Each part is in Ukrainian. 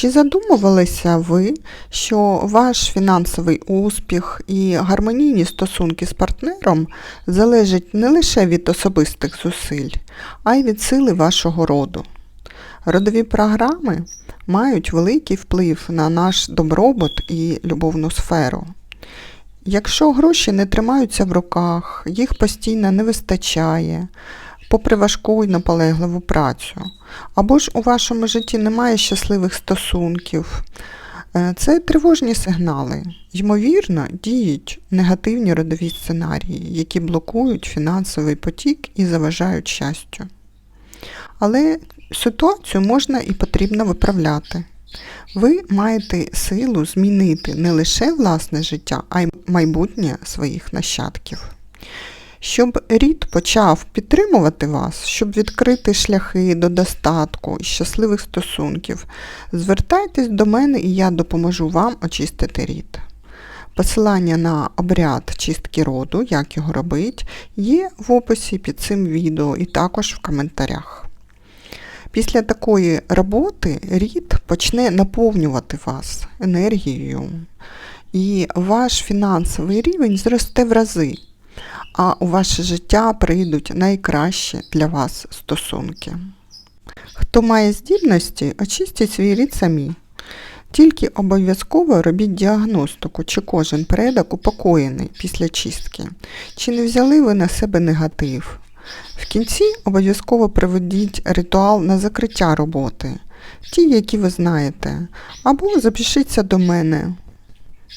Чи задумувалися ви, що ваш фінансовий успіх і гармонійні стосунки з партнером залежать не лише від особистих зусиль, а й від сили вашого роду? Родові програми мають великий вплив на наш добробут і любовну сферу. Якщо гроші не тримаються в руках, їх постійно не вистачає, попри важку і наполегливу працю, або ж у вашому житті немає щасливих стосунків, е, це тривожні сигнали. Ймовірно, діють негативні родові сценарії, які блокують фінансовий потік і заважають щастю. Але ситуацію можна і потрібно виправляти. Ви маєте силу змінити не лише власне життя, а й майбутнє своїх нащадків. Щоб рід почав підтримувати вас, щоб відкрити шляхи до достатку і щасливих стосунків, звертайтесь до мене і я допоможу вам очистити рід. Посилання на обряд чистки роду, як його робити, є в описі під цим відео і також в коментарях. Після такої роботи рід почне наповнювати вас енергією, і ваш фінансовий рівень зросте в рази, а у ваше життя прийдуть найкращі для вас стосунки. Хто має здібності, очистіть свій рід самі. Тільки обов'язково робіть діагностику, чи кожен предок упокоєний після чистки, чи не взяли ви на себе негатив. В кінці обов'язково проведіть ритуал на закриття роботи, ті, які ви знаєте, або запишіться до мене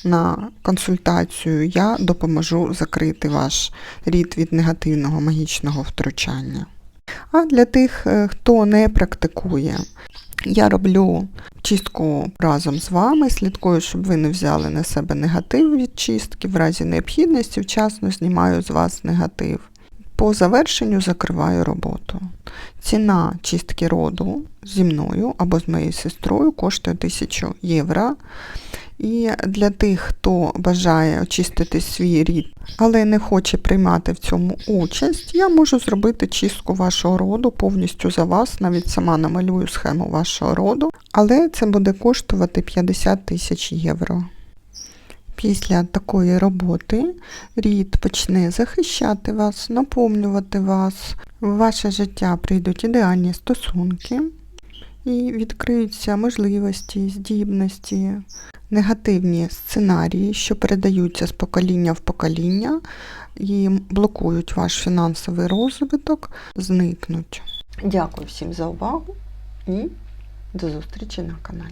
на консультацію, я допоможу закрити ваш рід від негативного магічного втручання. А для тих, е, хто не практикує, я роблю чистку разом з вами, слідкую, щоб ви не взяли на себе негатив від чистки, в разі необхідності вчасно знімаю з вас негатив. По завершенню закриваю роботу. Ціна чистки роду зі мною або з моєю сестрою коштує 1000 євро. І для тих, хто бажає очистити свій рід, але не хоче приймати в цьому участь, я можу зробити чистку вашого роду повністю за вас, навіть сама намалюю схему вашого роду, але це буде коштувати 50 тисяч євро. Після такої роботи рід почне захищати вас, наповнювати вас. В ваше життя прийдуть ідеальні стосунки і відкриються можливості, здібності, негативні сценарії, що передаються з покоління в покоління і блокують ваш фінансовий розвиток, зникнуть. Дякую всім за увагу і до зустрічі на каналі.